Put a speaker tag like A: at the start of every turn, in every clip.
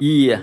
A: і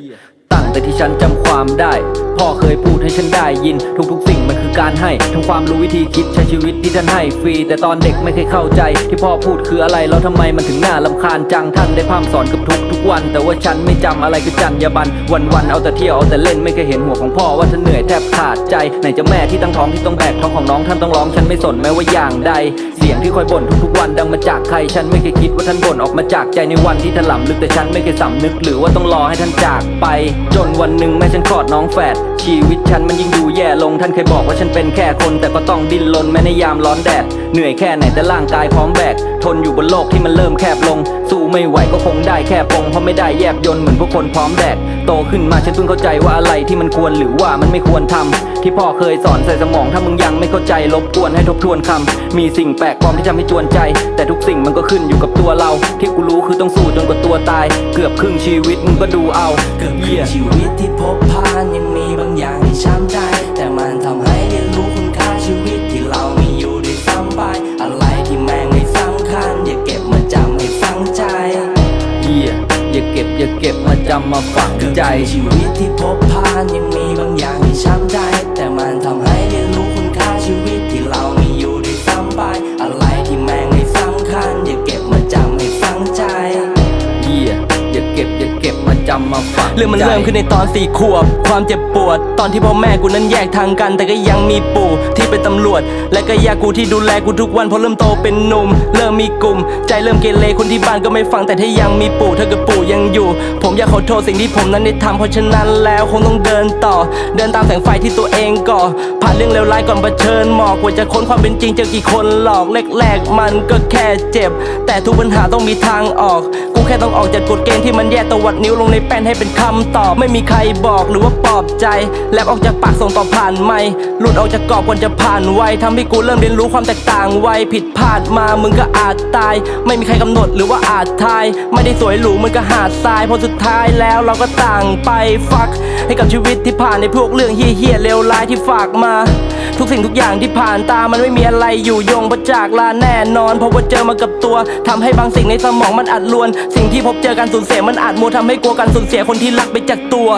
A: ตั้งแต่ที่ฉันจำความได้ พ่อเคยพูดให้ฉันได้ยิน ทุกๆ สิ่งมันคือการให้ทั้งความรู้วิธีคิดใช้ชีวิตที่ท่านให้ฟรี แต่ตอนเด็กไม่เคยเข้าใจ ที่พ่อพูดคืออะไรแล้วทำไมมันถึงน่าลำคาญจังท่านได้พร่ำสอนกับทุกทุกๆวัน แต่ว่าฉันไม่จำอะไรคือจัญญาบันวันๆเอาแต่เที่ยวเอาแต่เล่นไม่เคยเห็นหัวของพ่อว่าท่านเหนื่อยแทบขาดใจไหนจะแม่ที่ตั้งท้องที่ต้องแบกท้องของน้องท่านต้องร้องฉันไม่สนแม้ว่าอย่างใด เสียงที่คอยบ่นทุกๆวันดังมาจากใครฉันไม่เคยคิดว่าท่านบ่นออกมาจากใจในวันที่ถล่ำลึกแต่ฉันไม่เคยสำนึกหรือว่าต้องรอให้ท่านจากไปจนวันหนึ่งแม่ฉันคลอดน้องแฝดชีวิตฉันมันยิ่งดูแย่ลงท่านเคยบอกว่าฉันเป็นแค่คน แต่ก็ต้องดิ้นรนแม้ในยามร้อนแดด เหนื่อยแค่ไหนแต่ร่างกายพร้อมแบกทนอยู่บนโลกที่มันเริ่มแคบลงสู้ ไม่ไหวก็คงได้แค่ปงเพราะไม่ได้แยบยนเหมือนพวกคนพร้อมแดกโตขึ้นมาฉันเพิ่งเข้าใจว่าอะไรที่มันควรหรือว่ามันไม่ควรทำที่พ่อเคยสอนใส่สมองถ้ามึงยังไม่เข้าใจรบกวนให้ทบทวนคำมีสิ่งแปลกปลอมที่ทำให้จวนใจ แต่ทุกสิ่งมันก็ขึ้นอยู่กับตัวเรา ที่กูรู้คือต้องสู้จนกว่าตัวตาย เกือบครึ่งชีวิตมึงก็ดูเอา
B: เกือบครึ่งชีวิตที่พบผ่านยังมีบางอย่างที่ช้ำใจ แต่มันทำให้ำ
A: มาฝัง
B: เกือบ
A: ใจ
B: ครึ่งชีวิตที่พบผ่านยังมีบางอย่างที่ช้ำใจ แต่มันทำให้เรียนรู้คุณค่าชีวิตที่เรามีอยู่ด้วยซ้ำไป อะไรที่แม่งไม่สำคัญ อย่าเก็บมาจำให้ฝังใจ
A: เหี้ยอย่าเก็บอย่าเก็บมาจำมาฝัง
C: เรื่องมันเริ่มขึ้นในตอนสี่ขวบ ความเจ็บปวด ตอนที่พ่อแม่กูนั้นแยกทางกัน แต่ก็ยังมีปู่ที่เป็นตำรวจ และก็ยากูที่ดูแลกูทุกวันพอเริ่มโตเป็นหนุ่ม เริ่มมีกลุ่ม ใจเริ่มเกเรคนที่บ้านก็ไม่ฟังแต่ถ้ายังมีปู่ถ้าเกิดปู่ยังอยู่ผม อยากขอโทษสิ่งที่ผมนั้นได้ทำเพราะฉะนั้นแล้วคงต้องเดินต่อ เดินตามแสงไฟที่ตัวเองก่อ ผ่านเรื่องเลวร้ายก่อนเผชิญหมอกกว่าจะค้นความเป็นจริงเจอกี่คนหลอกแรกๆมันก็แค่เจ็บ แต่ทุกปัญหาต้องมีทางออก กูแค่ต้องออกจากกฎเกณฑ์ที่มันแย่ตวัดนิ้วลงในแป้นให้เป็นคำตอบ ไม่มีใครบอกหรือว่าปลอบใจ แลบออกจากปากส่งต่อผ่านไม่หลุดออกจากกรอบก่อนจะผ่านไวทำให้กูเริ่มเรียนรู้ความแตกต่างไวผิดพลาดมามึงก็อาจตาย ไม่มีใครกำหนดหรือว่าอาจทาย ไม่ได้สวยหรูมันก็หาดทรายเพอสุดท้ายแล้วเราก็ต่างไปฟัก ให้กับชีวิตที่ผ่านในพวกเรื่องเฮี้ยๆเลวร้ายที่ฝากมา ทุกสิ่งทุกอย่างที่ผ่านตามันไม่มีอะไรอยู่ยงประจากลาแน่นอน เพราะว่าเจอมากับตัวทำให้บางสิ่งในสมองมันอัดลวน สิ่งที่พบเจอการสูญเสียมันอาจมัวทำให้กลัวการสูญเสียคนที่รักไปจากตัว